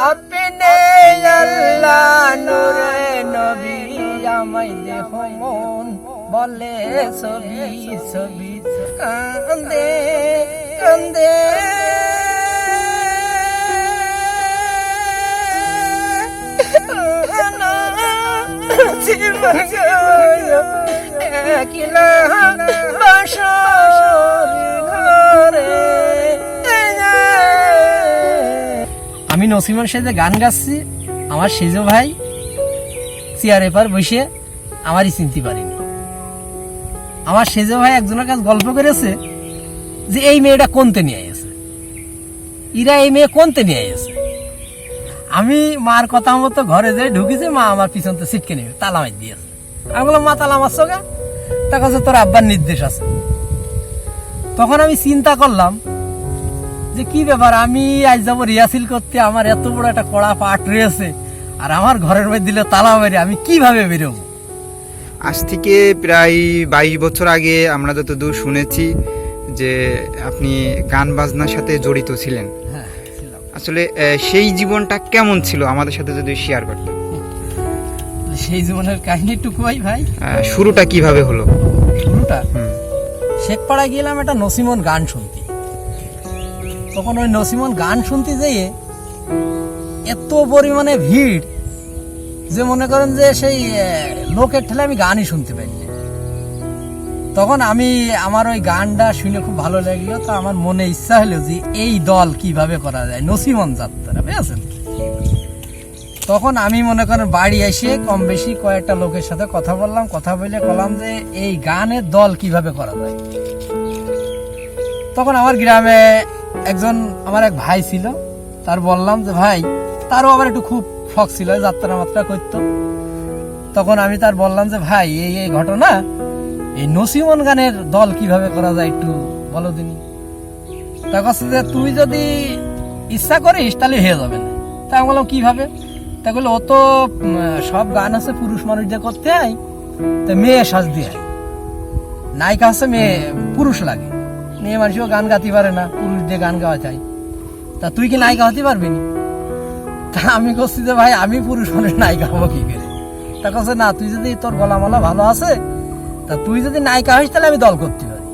আপনি আল্লাহ নূরে নবী আমায় দেহ মন বলে ছবি ছবি কান্দে কান্দে জীবন বাসা আমি নসিমের সাথে গান গাচ্ছি, আমার সেজ ভাই চেয়ার এপার বসে আমারই চিনতে পারিনি। আমার সেজ ভাই একজনের কাছে গল্প করেছে যে এই মেয়েটা কোনতে নিয়ে এসে ইরা এই মেয়ে কোনতে নিয়ে এসে আমি মার কথা মতো ঘরে যাই ঢুকেছে, মা আমার পিছন তো সিটকে নেবে তালা মার দিয়েছে আমি বললাম, মা, তালা মারছো গা তা কাছে তোর আব্বার নির্দেশ আছে। তখন আমি চিন্তা করলাম যে কি ব্যাপার আমি আজ যাব রিহার্সেল করতে আমার এত বড় একটা কড়া পাট রয়েছে আর আমার ঘরের মধ্যে দিলে তালা মেরে আমি কীভাবে বেরোবো? আজ থেকে প্রায় বাইশ বছর আগে আমরা যতদূর শুনেছি যে আপনি গান বাজনার সাথে জড়িত ছিলেন। হ্যাঁ আসলে সেই জীবনটা কেমন ছিল? আমাদের সাথে যদি শেয়ার করতেন। সেই জীবনের কাহিনীটুকু ভাই ভাই? শুরুটা কীভাবে হলো? শুরুটা? হুম, শেখপাড়ায় গেলাম একটা নসিমন গান শুনতে। তখন ওই নসিমন গান শুনতে যেয়ে এত পরিমাণে ভিড় যে মনে করেন যে সেই লোকের ঠেলে আমি গানই শুনতে পাইনি। তখন আমি আমার ওই গানটা শুনে খুব ভালো লাগল, তো আমার মনে ইচ্ছা হলো যে এই দল কীভাবে করা যায়, নসিমন যাত্রা বুঝেছেন? তখন আমি মনে করেন বাড়ি এসে কম বেশি কয়েকটা লোকের সাথে কথা বললাম, কথা বলে বললাম যে এই গানের দল কীভাবে করা যায়। তখন আমার গ্রামে একজন আমার এক ভাই ছিল, তার বললাম যে, ভাই, তারও আবার একটু খুব শখ ছিল যাত্রা মাত্রা করতো। তখন আমি তার বললাম যে, ভাই, এই এই ঘটনা, এই নসিমন গানের দল কীভাবে করা যায় একটু বলো দিনি। তা কাছে যে, তুই যদি ইচ্ছা করিস, তাহলে হয়ে যাবে না। তা আমি বললাম, কীভাবে? তা বলল ও তো সব গান আছে পুরুষ মানুষ দিয়ে করতে হয় তা মেয়ে সাজ দিয়ে। নায়িকা হচ্ছে মেয়ে, পুরুষ লাগে। মেয়ে মানুষও গান গাতে পারে না, পুরুষ দিয়ে গান গাওয়া চাই তা তুই কি নায়িকা হতে পারবি তা আমি করছি যে ভাই, আমি পুরুষ মানুষ নায়িকা হব কি করে? তা কাছে না, তুই যদি তোর গলা মালা ভালো আছে, তা তুই যদি নায়িকা হইস, তাহলে আমি দল করতে পারি।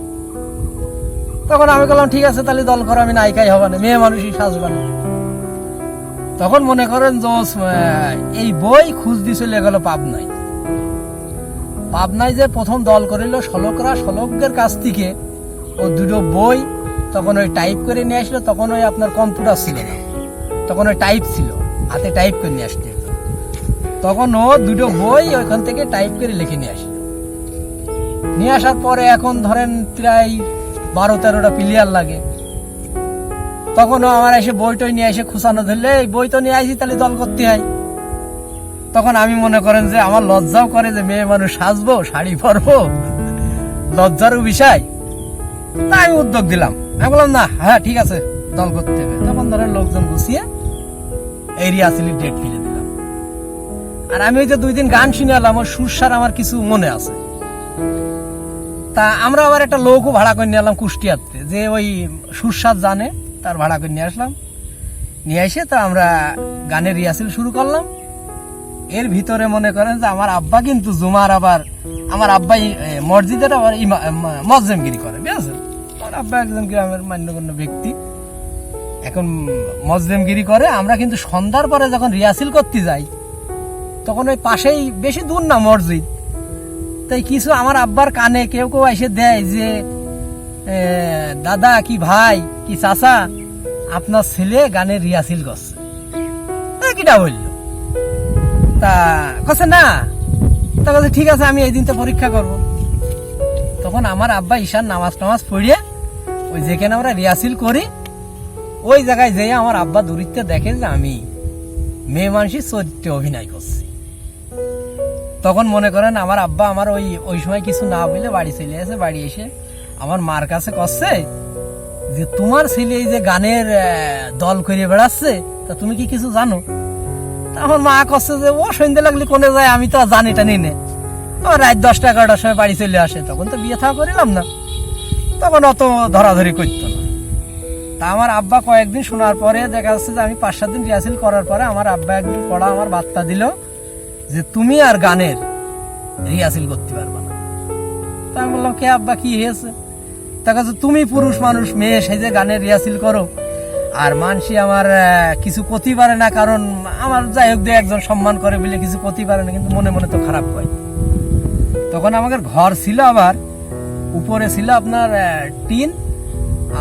তখন আমি বললাম, ঠিক আছে, তাহলে দল করো, আমি নায়িকাই হবা না, মেয়ে মানুষই সাজবা না। তখন মনে করেন জোস এই বই খুঁজ দিয়ে চলে গেল পাবনায়। পাবনায় যে প্রথম দল করিল শলকরা শলকের কাছ থেকে ও দুটো বই তখন ওই টাইপ করে নিয়ে আসলো, তখন ওই আপনার কম্পিউটার ছিল না। তখন ওই টাইপ ছিল, হাতে টাইপ করে নিয়ে আসতে। তখন ও দুটো বই ওইখান থেকে টাইপ করে লিখে নিয়ে আসলো। নিয়ে আসার পরে এখন ধরেন প্রায় বারো তেরোটা প্লেয়ার লাগে। তখন আমার এসে বইটই নিয়ে এসে খুশানো ধরলে, এই বই তো নিয়ে আসি তাহলে দল করতে হয়। তখন আমি মনে করেন যে আমার লজ্জাও করে যে মেয়ে মানুষ সাজবো, শাড়ি পরবো। লজ্জারও বিষয়। আমি উদ্যোগ দিলাম। আমি বললাম, না হ্যাঁ ঠিক আছে, দল করতে হবে। তখন ধরেন লোকজন গুছিয়ে এই রিয়াসিলি ডেট ফিরে দিলাম। আর আমি ওই যে দুই দিন গান শুনে এলাম, ওর সুরসার আমার কিছু মনে আছে। তা আমরা আবার একটা লোকও ভাড়া করে নিয়ে এলাম কুষ্টিয়াতে, যে ওই সুরসাদ জানে, তার ভাড়া করে নিয়ে আসলাম। নিয়ে এসে তো আমরা গানের রিহার্সেল শুরু করলাম। এর ভিতরে মনে করেন যে আমার আব্বা কিন্তু জুমার আবার, আমার আব্বাই মসজিদের আবার মজ্জেমগিরি করে, বুঝেছেন? আমার আব্বা একজন গ্রামের মান্যগণ্য ব্যক্তি। এখন মজলেমগিরি করে, আমরা কিন্তু সন্ধ্যার পরে যখন রিহার্সেল করতে যাই, তখন ওই পাশেই বেশি দূর না মসজিদ। তাই কিছু আমার আব্বার কানে কেউ কেউ এসে দেয় যে দাদা কি ভাই, কি চাচা, আপনার ছেলে গানের রিহার্সেল করছে। কিটা বলল? তা কছে না। তা বলছে, ঠিক আছে, আমি এই দিন তো পরীক্ষা করব। তখন আমার আব্বা ঈশান নামাজ টামাজ পড়িয়ে ওই যেখানে আমরা রিহার্সেল করি, ওই জায়গায় যেয়ে আমার আব্বা দূরিত্বে দেখে যে আমি মেয়ে মানুষের চরিত্রে অভিনয় করছি। তখন মনে করেন আমার আব্বা আমার ওই ওই সময় কিছু না বলে বাড়ি চলে আসে বাড়ি এসে আমার মার কাছে করছে যে, তোমার ছেলে যে গানের দল করে বেড়াচ্ছে, তা তুমি কি কিছু জানো? তা আমার মা করছে যে, ও সন্ধ্যে লাগলে কোনে যায়, আমি তো জানি টানি নে। রাত দশটা, এগারোটার সময় বাড়ি চলে আসে, তখন তো বিয়ে থাকা করিলাম না। তখন অত ধরাধরি করত না। তা আমার আব্বা কয়েকদিন শোনার পরে দেখা যাচ্ছে যে আমি পাঁচ সাত দিন রিহার্সেল করার পরে আমার আব্বা একদিন পড়া আমার বার্তা দিল যে তুমি আর গানের রিহার্সেল করতে পারবে না। তা আমি বললাম, কে আব্বা, কি হয়েছে? দেখা যাচ্ছে তুমি পুরুষ মানুষ, মেয়ে সেজে গানের রিহার্সেল করো। আর মানসি আমার কিছু করতে পারে না, কারণ আমার যাই হোক একজন সম্মান করে বলে কিছু করতে পারে না, কিন্তু মনে মনে তো খারাপ হয়। তখন আমাদের ঘর ছিল আবার উপরে ছিল আপনার টিন,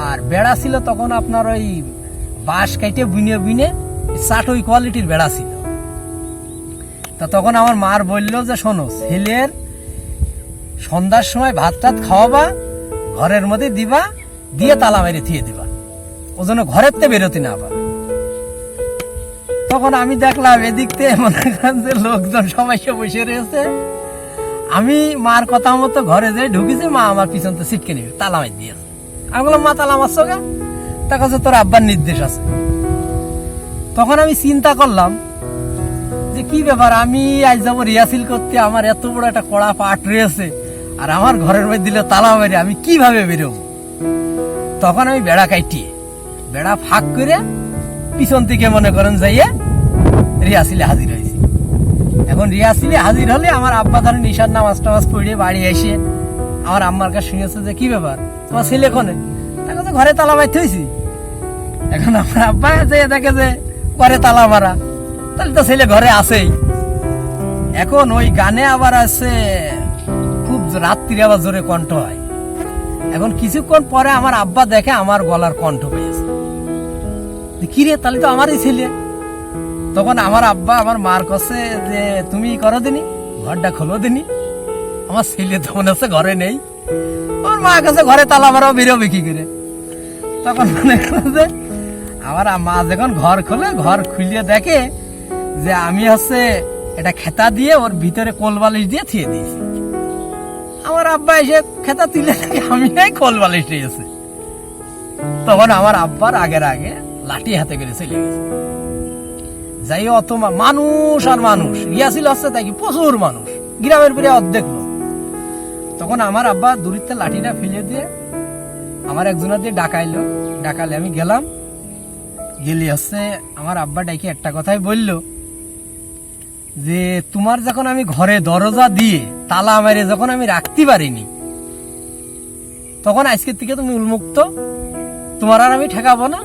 আর বেড়া ছিল তখন আপনার ওই বাঁশ কাইটে বুনে বুনে চাটই কোয়ালিটির বেড়া ছিল। তা তখন আমার মার বলল যে, শোনো, ছেলের সন্ধ্যার সময় ভাত টাত খাওয়াবা, ঘরের মধ্যে দিবা, দিয়ে তালা মেরে থিয়ে দিবা। ও যেন ঘরের তে বেরোতে না পারে। তখন আমি দেখলাম এদিক থেকে মনে করেন যে লোকজন সবাই সে বসে রয়েছে। আমি মার কথা মতো ঘরে যাই ঢুকেছি, মা আমার পিছন তো ছিটকে নিবে, তালা দিয়েছে আমি বললাম, মা, তালা মারছো গা তা কাছে তোর আব্বার নির্দেশ আছে। তখন আমি চিন্তা করলাম যে কি ব্যাপার, আমি আজ যাব রিহার্সেল করতে, আমার এত বড় একটা কড়া পাট রয়েছে, আর আমার ঘরের মধ্যে দিলে তালা মেরে আমি কীভাবে বেরোবো? তখন আমি বেড়া কাটিয়ে বেড়া ফাঁক করে পিছন থেকে মনে করেন যাইয়ে রিহার্সেলে হাজির হয়েছি। এখন রিহার্সেলে হাজির হলে আমার আব্বা ধরেন নিশার নামাজ টামাজ পড়ে বাড়ি এসে আমার আম্মার কাছে শুনেছে যে কি ব্যাপার? তোমার ছেলে কোনে? তাকে তো ঘরে তালা মারতে হয়েছি এখন আমার আব্বা যে দেখে যে ঘরে তালা মারা তাহলে তো ছেলে ঘরে আছেই। এখন ওই গানে আবার আছে খুব রাত্রি আবার জোরে কণ্ঠ হয়। এখন কিছুক্ষণ পরে আমার আব্বা দেখে আমার গলার কণ্ঠ পেয়েছে যে, কি রে? তাহলে তো আমারই ছেলে। তখন আমার আব্বা আমার মার কাছে যে, তুমি করো দিনি, ঘরটা খোলো দিনি। আমার ছেলে তখন আছে ঘরে নেই। আমার মা কাছে ঘরে তালা মারাও বেরোবে বিক্রি করে? তখন মনে করো যে, আমার মা যখন ঘর খোলে, ঘর খুলিয়ে দেখে যে, আমি হচ্ছে এটা খেতা দিয়ে ওর ভিতরে কোল বালিশ দিয়ে থিয়ে দিয়েছি। আমার আব্বা এসে খেতা তুলে দেখে, আমি নাই কোল বালিশ দিয়েছে তখন আমার আব্বার আগের আগে লাঠি হাতে করে চলে গেছে। যাই অত মানুষ আর মানুষ। রিয়াসিল হচ্ছে তাই প্রচুর মানুষ। গ্রামের পরে অর্ধেক লোক। তখন আমার আব্বা দূরিতে লাঠিটা ফেলে দিয়ে আমার একজনের দিয়ে ডাকাইলো। ডাকালে আমি গেলাম। গেলি হচ্ছে আমার আব্বা ডাকি একটা কথাই বলল যে, তোমার যখন আমি ঘরে দরজা দিয়ে তালা মেরে যখন আমি রাখতে পারিনি, তখন আজকের থেকে তুমি উন্মুক্ত। তোমার আর আমি ঠেকাবো না।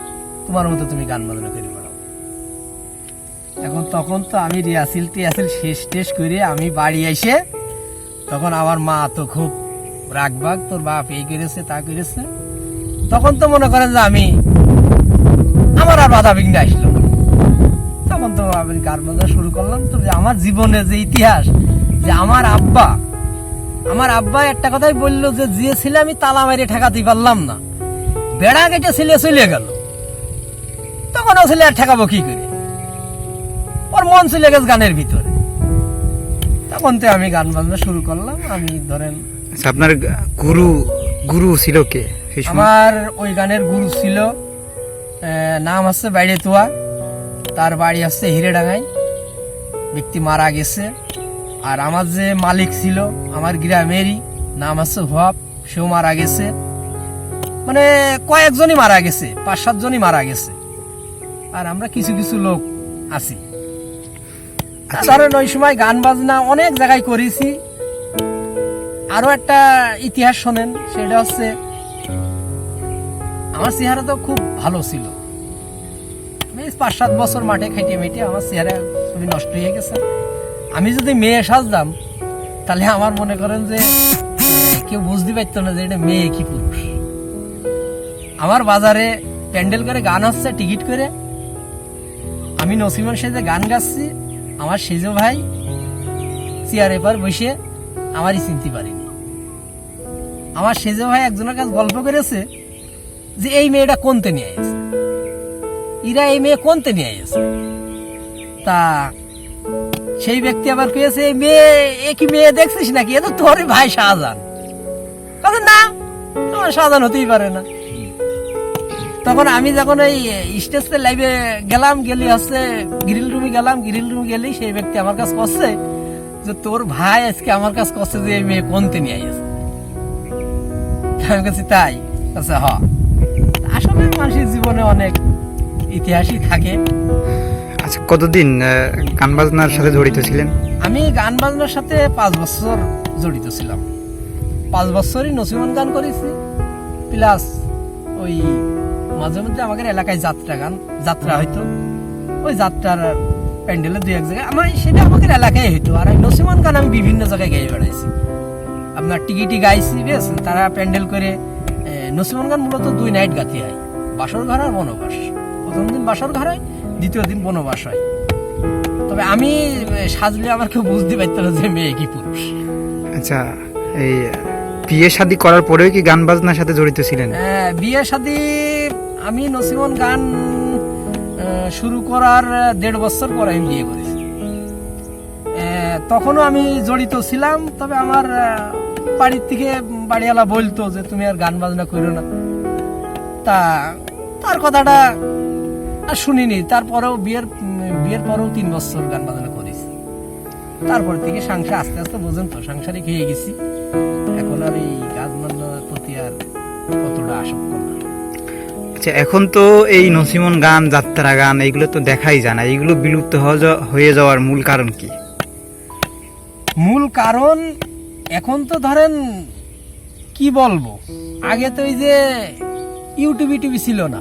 তোমার মতো তুমি গান বাজনা করে এখন তখন তো আমি রিয়াসিল টিয়াসিল শেষ টেস করে আমি বাড়ি এসে তখন আমার মা তো খুব রাগবাগ, তোর বাপ এই করেছে, তা করেছে। তখন তো মনে করেন যে আমি, আমার আর বাধা বিঘ্ন আসলো তখন তো আমি গান শুরু করলাম। তো আমার জীবনে যে ইতিহাস, যে আমার আব্বা আমার আব্বা একটা কথাই বলল যে যে ছেলে আমি তালা মেরে ঠেকাতে পারলাম না। বেড়া কেটে ছেলে চলে গেল। তখন ছেলে আর ঠেকাবো কি করে? ওর মন চলে গেছে গানের ভিতরে। তখন তো আমি গান বাজনা শুরু করলাম আমি ধরেন আচ্ছা, আপনার গুরু গুরু ছিল কে আমার ওই গানের গুরু ছিল নাম হচ্ছে বাইরে তোয়া তার বাড়ি হচ্ছে হিরেডাঙ্গাই ব্যক্তি মারা গেছে আর আমার যে মালিক ছিল আমার গ্রামেরই নাম হচ্ছে ভাব সেও মারা গেছে। মানে কয়েকজনই মারা গেছে পাঁচ সাতজনই মারা গেছে। আর আমরা কিছু কিছু লোক আছি। ধরেন ওই সময় গান বাজনা অনেক জায়গায় করেছি। আরও একটা ইতিহাস শোনেন, সেটা হচ্ছে আমার চেহারা তো খুব ভালো ছিল। পাঁচ সাত বছর মাঠে খাইটে মেটে আমার চেহারা খুবই নষ্ট হয়ে গেছে। আমি যদি মেয়ে সাজতাম, তাহলে আমার মনে করেন যে কেউ বুঝতে পারত না যে এটা মেয়ে কি পুরুষ। আমার বাজারে প্যান্ডেল করে গান হচ্ছে টিকিট করে। আমি নসিমের সাথে গান গাচ্ছি। আমার সেজ ভাই চেয়ার এপার বসে আমারই চিনতে পারিনি। আমার সেজ ভাই একজনের কাছে গল্প করেছে যে এই মেয়েটা কোনতে নিয়ে গেছে ইরা এই মেয়ে কোনতে নিয়ে গেছে তা সেই ব্যক্তি আবার পেয়েছে এই মেয়ে, এ কি মেয়ে দেখছিস নাকি? এ তো তোরই ভাই শাহজাহান। না, আমার শাহজাহান হতেই পারে না। তখন আমি যখন এই স্টেজে লাইভে গেলাম গেলি হচ্ছে গ্রিল রুমে গেলাম গ্রিল রুমে গেলি সেই ব্যক্তি আমার কাছে করছে যে তোর ভাই আজকে আমার কাছে করছে যে মেয়ে কোনতে নিয়ে গেছে আমি কাছে তাই? আচ্ছা হ। আসলে মানুষের জীবনে অনেক ইতিহাসই থাকে। আচ্ছা কতদিন গান বাজনার সাথে জড়িত ছিলেন? আমি গান বাজনার সাথে পাঁচ বছর জড়িত ছিলাম। পাঁচ বছরই নসিমন গান করেছি। প্লাস ওই মাঝে মধ্যে আমাদের এলাকায় যাত্রা গান যাত্রা হইতো ওই যাত্রার প্যান্ডেলে দুই এক জায়গায় আমার সেটা আমাদের এলাকায় হইতো। আর ওই গান আমি বিভিন্ন জায়গায় গাই বেড়াইছি। আপনার টিকিটি গাইছি বেশ তারা প্যান্ডেল করে নসিমন গান মূলত দুই নাইট গাতি হয়। বাসর ঘর আর বনবাস। প্রথম দিন বাসর ঘর হয় দ্বিতীয় দিন বনবাস হয়। তবে আমি সাজলে আমার কেউ বুঝতে পারতো না যে মেয়ে কি পুরুষ। আচ্ছা এই বিয়ে শাদী করার পরেও কি গান বাজনার সাথে জড়িত ছিলেন? হ্যাঁ, বিয়ে শাদি আমি নসিমন গান শুরু করার দেড় বছর পরে আমি বিয়ে করেছি। তখনও আমি জড়িত ছিলাম, তবে আমার বাড়ির থেকে বাড়িওয়ালা বলতো যে, তুমি আর গান বাজনা করো না। তা, তার কথাটা আর শুনিনি। তারপরেও বিয়ের বিয়ের পরেও তিন বছর গান বাজনা করেছি। তারপর থেকে সংসার আস্তে আস্তে বোঝেন তো সাংসারিক হয়ে গেছি। এখন আর এই গান বাজনার প্রতি আর কতটা আসক্ত না। আচ্ছা এখন তো এই নসিমন গান, যাত্রা গান, এইগুলো তো দেখাই যায় না। এইগুলো বিলুপ্ত হয়ে যাওয়ার মূল কারণ কি? মূল কারণ এখন তো ধরেন, কি বলব? আগে তো ওই যে ইউটিউব টিভি ছিল না।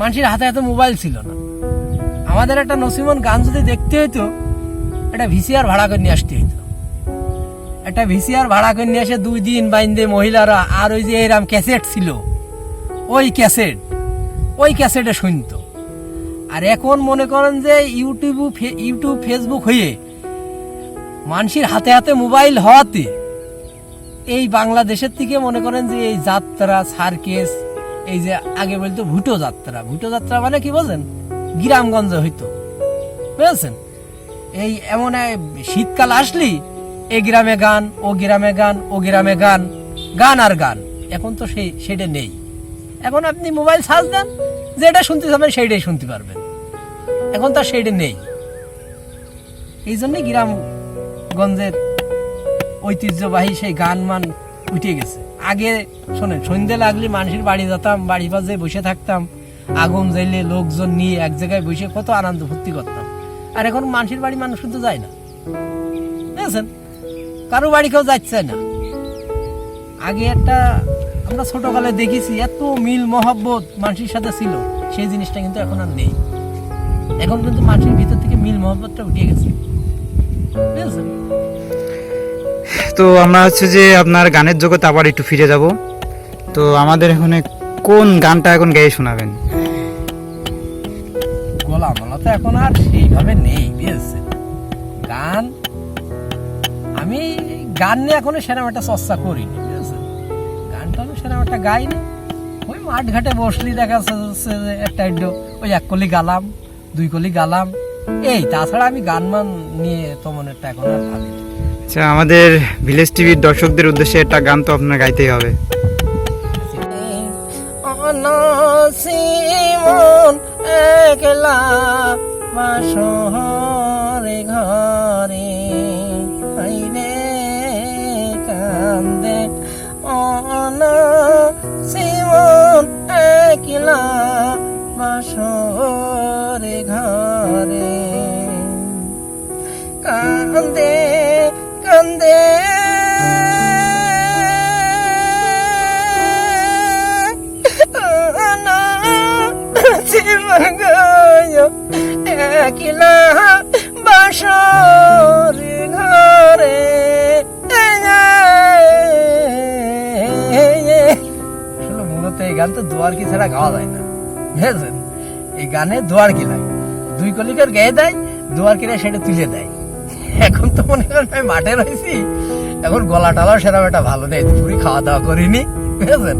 মানুষের হাতে হাতে মোবাইল ছিল না। আমাদের একটা নসিমন গান যদি দেখতে হইতো, একটা ভিসিআর ভাড়া করে নিয়ে আসতে হইতো। একটা ভিসিআর ভাড়া করে নিয়ে এসে দুই দিন বাইন্দে মহিলারা, আর ওই যে এরাম ক্যাসেট ছিল ওই ক্যাসেট, ওই ক্যাসেটে শুনতো। আর এখন মনে করেন যে ইউটিউব ইউটিউব, ফেসবুক হয়ে মানুষের হাতে হাতে মোবাইল হওয়াতে এই বাংলাদেশের থেকে মনে করেন যে এই যাত্রা, সার্কেস, এই যে আগে বলতো ভুটো যাত্রা। ভুটো যাত্রা মানে কি বলছেন? গ্রামগঞ্জে হইতো। বুঝেছেন? এই এমন শীতকাল আসলি, এ গ্রামে গান, ও গ্রামে গান, ও গ্রামে গান গান আর গান। এখন তো সেই সেটা নেই। এখন আপনি মোবাইল সার্চ দেন, যেটা শুনতে চাবেন সেইটাই শুনতে পারবেন। এখন তার সেইটা নেই। এই জন্যই গ্রামগঞ্জের ঐতিহ্যবাহী সেই গান মান উঠে গেছে। আগে শোনেন, সন্ধ্যে লাগলে মানুষের বাড়ি যেতাম, বাড়ি পাশে বসে থাকতাম, আগুন জ্বাইলে লোকজন নিয়ে এক জায়গায় বসে কত আনন্দ ফুর্তি করতাম। আর এখন মানুষের বাড়ি মানুষ কিন্তু যায় না। বুঝেছেন? কারও বাড়ি কেউ যাচ্ছে না। আগে একটা আমরা ছোটকালে দেখেছি এত মিল মহব্বত মানুষের সাথে ছিল। সেই জিনিসটা কিন্তু এখন আর নেই। এখন কিন্তু মানুষের ভিতর থেকে মিল মহব্বতটা উঠে গেছে। তো আমরা হচ্ছে যে আপনার গানের জগতে আবার একটু ফিরে যাব। তো আমাদের এখানে কোন গানটা এখন গেয়ে শোনাবেন? গলা মালা তো এখন আর সেইভাবে নেই বুঝেছেন? গান আমি গান নিয়ে এখনও সেরকম একটা চর্চা করিনি। বুঝেছেন গাই একটা গাইনি। ওই মাঠ ঘাটে বসলি দেখা যাচ্ছে যে একটা একটু ওই এক কলি গালাম দুই কলি গালাম। এই তাছাড়া আমি গান মান নিয়ে তেমন একটা এখন আর ভাবি আচ্ছা আমাদের ভিলেজ টিভির দর্শকদের উদ্দেশ্যে একটা গান তো আপনার গাইতেই হবে। অনসিমন একলা বাসরে ঘরে। অনসিমন একলা বাসরে ঘরে। কান্দে কান্দে ছাড়া গাওয়া যায় না বুঝেছেন এই গানে দুয়ার কি লাগে? দুই কলিকার গেয়ে দেয় দুয়ার কিনা সেটা তুলে দেয়। এখন তো মনে করেন আমি মাঠে রয়েছি এখন গলা টালাও সেরকম একটা ভালো নেই পুরি খাওয়া দাওয়া করিনি বুঝেছেন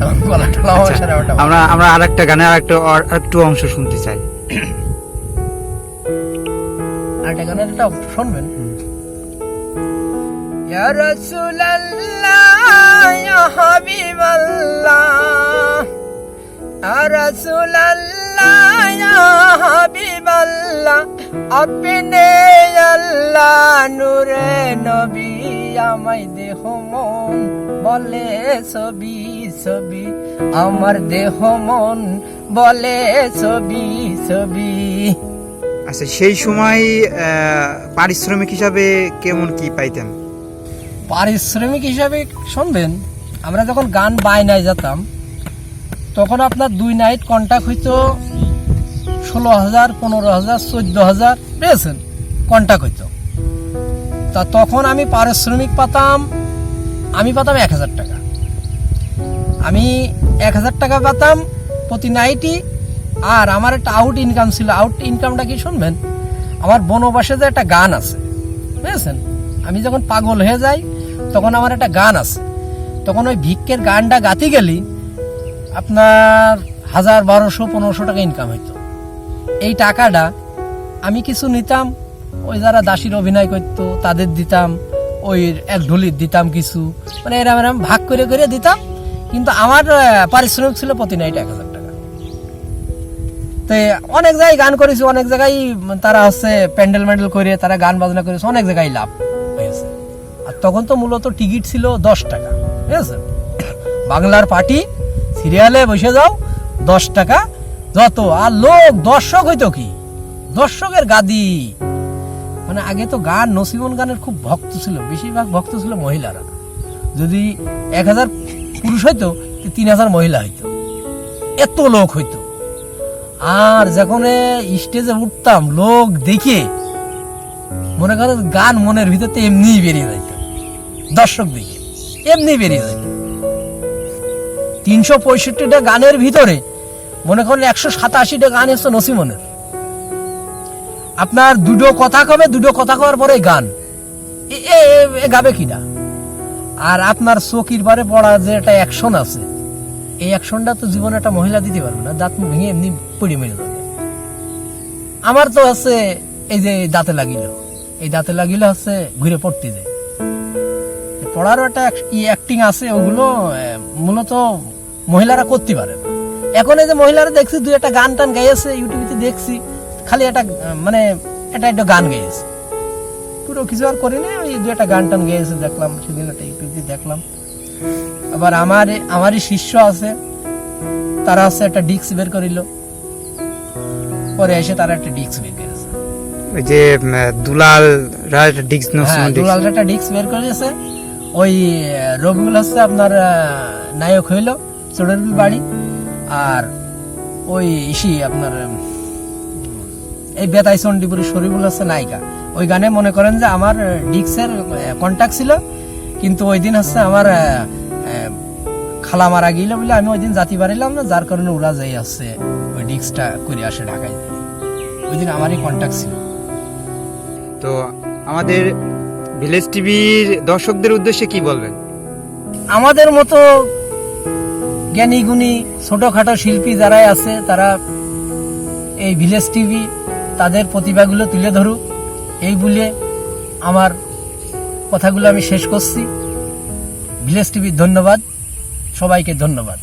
এখন গলা টালাও আচ্ছা, সেরকম একটা আমরা আমরা আর একটা গানের আর একটু অংশ শুনতে চাই। আরেকটা গানের একটা শুনবেন। আপনি আল্লাহ নূরে নবী আমায় দেহ মন বলে ছবি ছবি। আমার দেহ মন বলে ছবি ছবি। আচ্ছা সেই সময় পারিশ্রমিক হিসাবে কেমন কি পাইতেন? পারিশ্রমিক হিসাবে শুনবেন আমরা যখন গান বায়নায় যেতাম তখন আপনার দুই নাইট কন্ট্যাক্ট হইতো ষোলো হাজার, পনেরো হাজার, চোদ্দ হাজার পেয়েছেন কন্ট্যাক্ট হইতো। তা তখন আমি পারিশ্রমিক পাতাম, আমি পাতাম এক হাজার টাকা। আমি এক হাজার টাকা পাতাম প্রতি নাইটই আর আমার একটা আউট ইনকাম ছিল। আউট ইনকামটা কি শুনবেন? আমার বনবাসে যে একটা গান আছে বুঝেছেন আমি যখন পাগল হয়ে যাই, তখন আমার একটা গান আছে। তখন ওই ভিক্ষের গানটা গাতি গেলি আপনার হাজার বারোশো, পনেরোশো টাকা ইনকাম হইতো। এই টাকাটা আমি কিছু নিতাম, ওই যারা দাসীর অভিনয় করতো, তাদের দিতাম, ওই এক ঢুলির দিতাম কিছু মানে এরম এরম ভাগ করে করে দিতাম, কিন্তু আমার পারিশ্রমিক ছিল প্রতি নাইট এক হাজার টাকা। তো অনেক জায়গায় গান করেছি, অনেক জায়গায় তারা হচ্ছে প্যান্ডেল ম্যান্ডেল করে, তারা গান বাজনা করেছে, অনেক জায়গায় লাভ হয়েছে। আর তখন তো মূলত টিকিট ছিল দশ টাকা, ঠিক আছে? বাংলার পার্টি সিরিয়ালে বসে যাও, দশ টাকা। যত, আর লোক, দর্শক হইতো কি? দর্শকের গাদি। মানে আগে তো গান, নসিমন গানের খুব ভক্ত ছিল, বেশিরভাগ ভক্ত ছিল মহিলারা। যদি এক হাজার পুরুষ হইতো তিন হাজার মহিলা হইতো। এত লোক হইতো। আর যখন স্টেজে উঠতাম, লোক দেখে মনে করো গান মনের ভিতর এমনিই বেরিয়ে যাইত। দর্শক দেখে এমনি বেরিয়ে যাইত। তিনশো পঁয়ষট্টিটা গানের ভিতরে মনে করেন একশো সাতাশিটা গান এসছে নসিমনের। আপনার দুটো কথা কবে? দুটো কথা কওয়ার পরে গান। এ- গাবে কিনা? আর আপনার চকির বারে পড়া যে একটা অ্যাকশন আছে, এই অ্যাকশনটা তো জীবনে একটা মহিলা দিতে পারবে না, দাঁত ভেঙে এমনি পড়ে মেরে যাবে আমার তো আছে এই যে দাঁতে লাগিল। এই দাঁতে লাগিলে হচ্ছে ঘুরে পড়তে যায়। পড়ারও একটা অ্যাক্টিং আছে ওগুলো মূলত মহিলারা করতে পারে। না। এখন এই যে মহিলারা দেখছি দুই একটা গান টান গাইছে ইউটিউবে দেখছি খালি একটা মানে এটা একটা গান গাইছে পুরো কিছু আর করি না ওই দু একটা গান টান গেয়েছে দেখলাম সেদিন একটা ইউটিউবে দেখলাম। আবার আমার আমারই শিষ্য আছে তারা হচ্ছে একটা ডিস্ক বের করিল। পরে এসে তারা একটা ডিস্ক বের করেছে। ওই যে দুলাল রায় ডিক্স হ্যাঁ দুলাল একটা ডিস্ক বের করেছে ওই রবিউল হচ্ছে আপনার নায়ক হইল চোরেরবিল বাড়ি। আর ওই ইসি আপনার এই বেতাই চন্ডিপুরের শরীফুল হচ্ছে নায়িকা। ওই গানে মনে করেন যে আমার ডিক্সের কন্ট্যাক্ট ছিল, কিন্তু ওই দিন হচ্ছে আমার খালা মারা গেল বলে আমি ওই দিন জাতি পারিলাম না, যার কারণে ওরা যাই আসছে, ওই ডিস্কটা করে আসে ঢাকায়। ওই দিন আমারই কন্ট্যাক্ট ছিল। তো আমাদের ভিলেজ টিভির দর্শকদের উদ্দেশ্যে কি বলবেন? আমাদের মতো জ্ঞানী গুণী ছোটখাটো শিল্পী যারাই আছে, তারা এই ভিলেজ টিভি তাদের প্রতিভাগুলো তুলে ধরুক। এই বলে আমার কথাগুলো আমি শেষ করছি। ভিলেজ টিভির ধন্যবাদ। সবাইকে ধন্যবাদ।